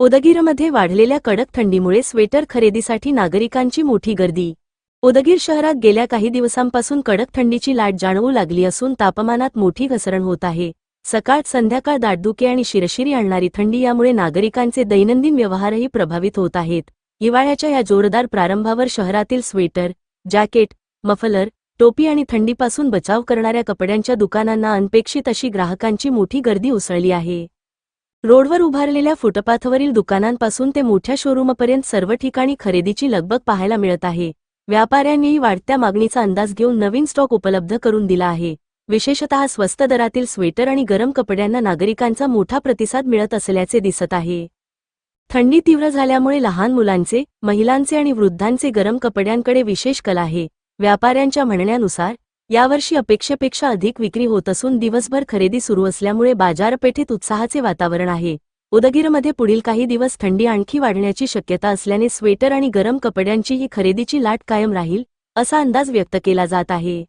उदगीरमध्ये वाढलेल्या कडक थंडीमुळे स्वेटर खरेदीसाठी नागरिकांची मोठी गर्दी. उदगीर शहरात गेल्या काही दिवसांपासून कडक थंडीची लाट जाणवू लागली असून तापमानात मोठी घसरण होत आहे. सकाळ संध्याकाळ दाटदुके आणि शिरशिरी आणणारी थंडी यामुळे नागरिकांचे दैनंदिन व्यवहारही प्रभावित होत आहेत. हिवाळ्याच्या या जोरदार प्रारंभावर शहरातील स्वेटर जॅकेट मफलर टोपी आणि थंडीपासून बचाव करणाऱ्या कपड्यांच्या दुकानांना अनपेक्षित अशी ग्राहकांची मोठी गर्दी उसळली आहे. रोडवर उभारलेल्या फुटपाथवरील दुकानांपासून ते मोठ्या शोरूमपर्यंत सर्व ठिकाणी खरेदीची लगबग पाहायला मिळत आहे. व्यापाऱ्यांनीही वाढत्या मागणीचा अंदाज घेऊन नवीन स्टॉक उपलब्ध करून दिला आहे. विशेषतः स्वस्त दरातील स्वेटर आणि गरम कपड्यांना नागरिकांचा मोठा प्रतिसाद मिळत असल्याचे दिसत आहे. थंडी तीव्र झाल्यामुळे लहान मुलांचे महिलांचे आणि वृद्धांचे गरम कपड्यांकडे विशेष कल आहे. व्यापाऱ्यांच्या म्हणण्यानुसार यावर्षी अपेक्षेपेक्षा अधिक विक्री होत असून दिवसभर खरेदी सुरू असल्यामुळे बाजारपेठेत उत्साहाचे वातावरण आहे. उदगीरमध्ये पुढील काही दिवस थंडी आणखी वाढण्याची शक्यता असल्याने स्वेटर आणि गरम कपड्यांची ही खरेदीची लाट कायम राहील असा अंदाज व्यक्त केला जात आहे.